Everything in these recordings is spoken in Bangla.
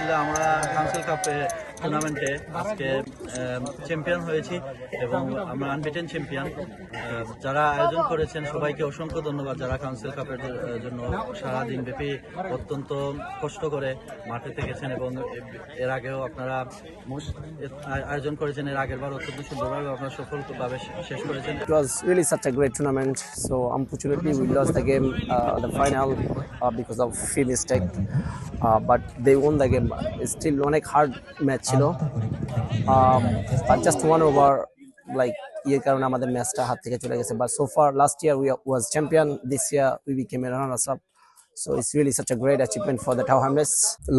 আলহামদুলিল্লাহ আমরা কাউন্সিল কাপে টুর্নামেন্টে আজকে চ্যাম্পিয়ন হয়েছি এবং আমরা আনবিটেন চ্যাম্পিয়ন যারা আয়োজন করেছেন সবাইকে অসংখ্য ধন্যবাদ যারা কাউন্সিল কাপের জন্য সারাদিন ব্যাপী অত্যন্ত কষ্ট করে মাঠে থেকেছেন এবং এর আগেও আপনারা আয়োজন করেছেন এর আগের বার অত্যন্ত সুন্দরভাবে আপনারা সফলভাবে শেষ করেছেন It was really such a great tournament. So unfortunately, we lost the game, uh, the final, uh. But they on the game still অনেক হার্ড ম্যাচ ছিল। জাস্ট ওয়ান ওভার লাইক ইয়ের কারণে আমাদের ম্যাচটা হাত থেকে চলে গেছে। But so far last year we was champion this year we became runners-up so it's really such a great achievement for that tower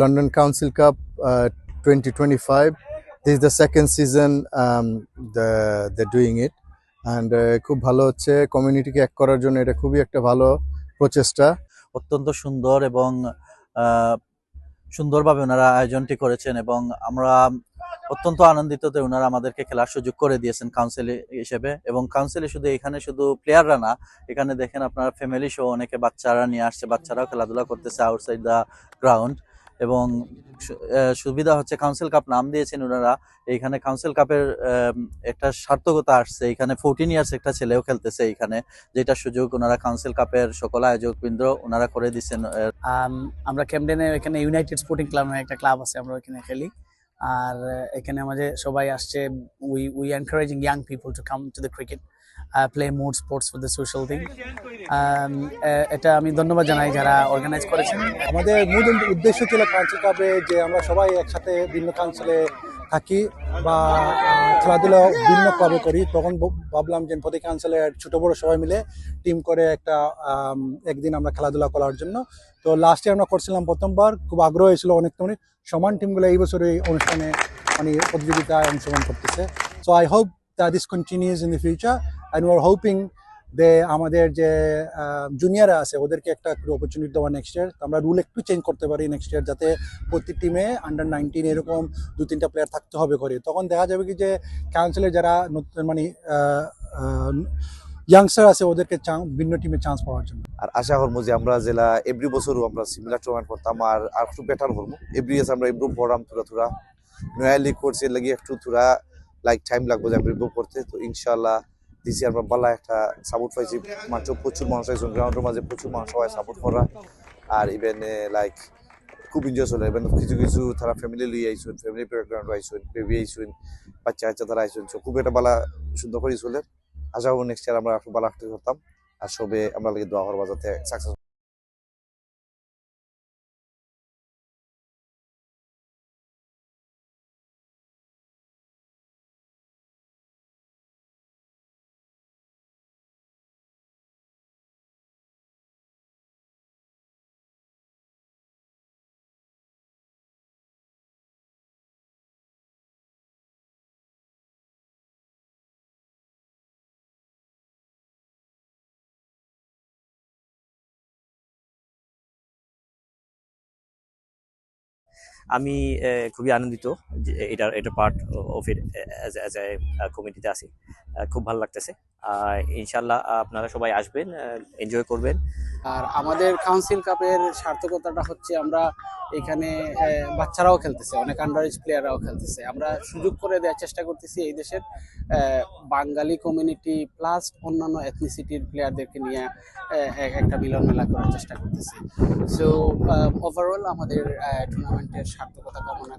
London council cup twenty twenty five this the second season the doing it and খুব ভালো হচ্ছে কমিউনিটিকে এক করার জন্য এটা খুবই একটা ভালো প্রচেষ্টা। অত্যন্ত সুন্দর এবং সুন্দরভাবে ওনারা আয়োজনটি করেছেন এবং আমরা অত্যন্ত আনন্দিত যে ওনারা আমাদেরকে খেলার সুযোগ করে দিয়েছেন কাউন্সিল হিসেবে এবং কাউন্সিলে শুধু এখানে শুধু প্লেয়াররা না, এখানে দেখেন আপনারা ফ্যামিলি সহ অনেকে বাচ্চারা নিয়ে আসছে, বাচ্চারাও খেলাধুলা করতেছে আউটসাইড দ্য গ্রাউন্ড এবং সুবিধা হচ্ছে কাউন্সিল কাপ নাম দিয়েছেন ওনারা এইখানে কাউন্সিল কাপের একটা সার্থকতা আসছে। এখানে ফোরটিন ইয়ার্স একটা ছেলেও খেলতেছে এখানে যেটা সুযোগ ওনারা কাউন্সিল কাপের সকল আয়োজক বৃন্দ ওনারা করে দিচ্ছেন আম, আমরা ক্যামডেনে এখানে ইউনাইটেড স্পোর্টিং ক্লাব একটা ক্লাব আছে আমরা ওখানে খেলি। আর এখানে আমাদের সবাই আসছে we we encouraging young people to come to the cricket play more sports for the social thing এটা আমি ধন্যবাদ জানাই যারা অর্গানাইজ করেছেন। আমাদের মূল উদ্দেশ্য ছিল কাউন্সিল কাপে যে আমরা সবাই একসাথে ভিন্ন কাউন্সিলে থাকি বা খেলাধুলা ভিন্ন ক্লাবে করি, তখন ভাবলাম যে প্রতি কাউন্সিলের ছোট বড় সবাই মিলে টিম করে একটা একদিন আমরা খেলাধুলা করার জন্য। তো লাস্টে আমরা করছিলাম প্রথমবার, খুব আগ্রহ হয়েছিল অনেক তেমনি সমান টিমগুলো এই বছর এই অনুষ্ঠানে মানে প্রতিযোগিতায় অংশগ্রহণ করতেছে। So I hope that this continues in the future and are hoping they আমাদের যে জুনিয়ররা আছে, ওদেরকে একটা অপরচুনিটি দেওয়া নেক্সট ইয়ার আমরা রুল একটু চেঞ্জ করতে পারি নেক্সট ইয়ার যাতে প্রতি টিমে আন্ডার নাইনটিন এরকম দু, তিনটা প্লেয়ার থাকতে হবে করে তখন দেখা যাবে কি যে কাউন্সিলে যারা নতুন মানে ইয়াংস্টার আছে, ওদেরকে ভিন্ন টিমে চান্স পাওয়ার জন্য। আর আশা করব যে আমরা জেলা এভরি বছরও আমরা সিমিলার টুর্নামেন্ট করতাম আর আর একটু বেটার করব। এভরি ইয়ার আমরা ইমপ্রুভ করলাম থোড়া থোড়া নয়া লিগ করছে লাগি একটু থোড়া লাইক টাইম লাগবে যে ইমপ্রুভ করতে। তো ইনশাল্লাহ দিছি আমরা বালা একটা সাপোর্ট পাইছি। মাত্র প্রচুর মানুষ আছে গ্রাউন্ডের মাঝে প্রচুর মানুষ সবাই সাপোর্ট করা। আর ইভেন লাইক খুব এনজয় চলে। ইভেন কিছু কিছু তারা ফ্যামিলি লই আইসুন ফ্যামিলি ব্যাকগ্রাউন্ড আইসুন বেবি আইসুন, বাচ্চা বাচ্চা তারা আইসুন। সো খুব একটা বালা সুন্দর করে চলে। আশা করব নেক্সট ইয়ার আমরা বালা করতাম আর সবে আমরা লাগে দোয়া করব যাতে সাকসেস আমি খুবই আনন্দিত যে এটার, এটা পার্ট অফ ইট এ কমিটিতে আছি। খুব ভালো লাগতেছে। ইনশাল্লাহ আপনারা সবাই আসবেন এনজয় করবেন। আর আমাদের কাউন্সিল কাপের সার্থকতাটা হচ্ছে আমরা এখানে বাচ্চারাও খেলতেছে, অনেক আন্ডার এজ প্লেয়াররাও খেলতেছে। আমরা সুযোগ করে দেওয়ার চেষ্টা করতেছি এই দেশের বাঙালি কমিউনিটি প্লাস অন্যান্য এথনিসিটির প্লেয়ারদেরকে নিয়ে এক- একটা মিলন মেলা করার চেষ্টা করতেছি। সো ওভারঅল আমাদের টুর্নামেন্টের সার্থকতা কামনা